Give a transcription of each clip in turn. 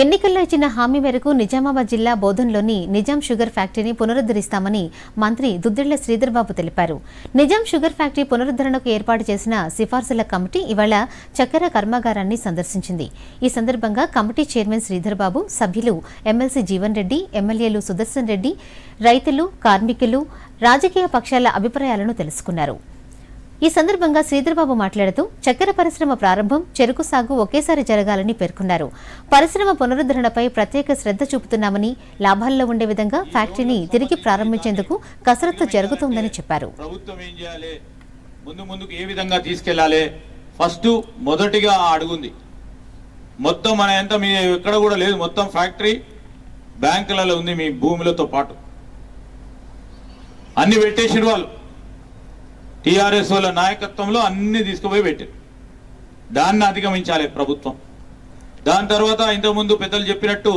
ఎన్నికల్లో ఇచ్చిన హామీ మేరకు నిజామాబాద్ జిల్లా బోధన్లోని నిజాం షుగర్ ఫ్యాక్టరీని పునరుద్ధరిస్తామని మంత్రి దుద్దిళ్ళ శ్రీధర్బాబు తెలిపారు. నిజాం షుగర్ ఫ్యాక్టరీ పునరుద్ధరణకు ఏర్పాటు చేసిన సిఫార్సుల కమిటీ ఇవాళ చక్కెర కర్మాగారాన్ని సందర్శించింది. ఈ సందర్భంగా కమిటీ చైర్మన్ శ్రీధర్బాబు సభ్యులు ఎమ్మెల్సీ జీవన్ రెడ్డి ఎమ్మెల్యేలు సుదర్శన్ రెడ్డి రైతులు కార్మికులు రాజకీయ పక్షాల అభిప్రాయాలను తెలుసుకున్నారు. ఈ సందర్భంగా శ్రీధర్బాబు మాట్లాడుతూ చక్కెర పరిశ్రమ ప్రారంభం చెరుకు సాగు ఒకేసారి జరగాలని పేర్కొన్నారు. పరిశ్రమ పునరుద్ధరణపై ప్రత్యేక శ్రద్ధ చూపుతున్నామని లాభాల్లో ఉండే విధంగా ఫ్యాక్టరీని తిరిగి ప్రారంభించేందుకు కసరత్తు జరుగుతోందని చెప్పారు. ప్రభుత్వం ఏం చేయాలి? ముందు ముందుకు ఏ విధంగా తీసుకెళ్ళాలి ఫస్ట్ మొదటిగా అడుగుంది. మొత్తం మన ఎంత మీ ఎక్కడ కూడా లేదు. మొత్తం ఫ్యాక్టరీ బ్యాంకులలో ఉంది మీ భూములతో పాటు. అన్ని పెట్టేసిన వాళ్ళు. టిఆర్ఎస్ వాళ్ళ నాయకత్వంలో అన్ని తీసుకుపోయి పెట్టారు. దాన్ని అధిగమించాలి ప్రభుత్వం. దాని తర్వాత ఇంతకుముందు పెద్దలు చెప్పినట్టు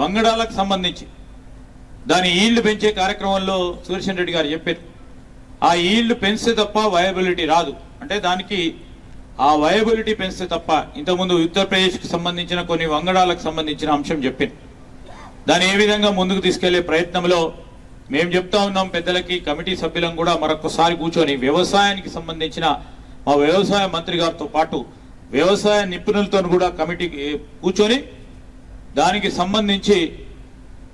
వంగడాలకు సంబంధించి దాని ఈళ్ళు పెంచే కార్యక్రమంలో సుదర్శన్ రెడ్డి గారు చెప్పారు. ఆ ఈల్డ్ పెంచితే తప్ప వయబిలిటీ రాదు. అంటే దానికి ఆ వయబిలిటీ పెంచితే తప్ప ఇంతకుముందు ఉత్తరప్రదేశ్కి సంబంధించిన కొన్ని వంగడాలకు సంబంధించిన అంశం చెప్పింది దాన్ని ఏ విధంగా ముందుకు తీసుకెళ్ళే ప్రయత్నంలో మేము చెప్తా ఉన్నాం పెద్దలకి కమిటీ సభ్యులం కూడా మరొకసారి కూర్చొని వ్యవసాయానికి సంబంధించిన మా వ్యవసాయ మంత్రి గారితో పాటు వ్యవసాయ నిపుణులతో కూడా కమిటీ కూర్చొని దానికి సంబంధించి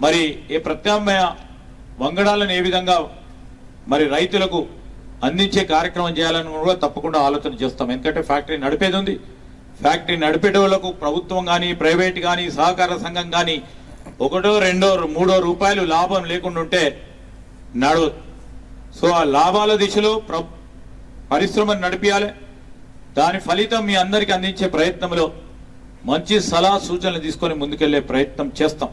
మరి ఏ ప్రత్యామ్నాయ వంగడాలను ఏ విధంగా మరి రైతులకు అందించే కార్యక్రమం చేయాలని కూడా తప్పకుండా ఆలోచన చేస్తాం. ఎందుకంటే ఫ్యాక్టరీ నడిపేది ఉంది. ఫ్యాక్టరీ నడిపేటోళ్ళకు ప్రభుత్వం కానీ ప్రైవేట్ కానీ సహకార సంఘం కానీ ఒకటో రెండో మూడో రూపాయలు లాభం లేకుండా ఉంటే నడవదు సో ఆ లాభాల దిశలో ప్ర పరిశ్రమను నడిపించాలి దాని ఫలితం మీ అందరికీ అందించే ప్రయత్నంలో మంచి సలహా సూచనలు తీసుకొని ముందుకెళ్ళే ప్రయత్నం చేస్తాం.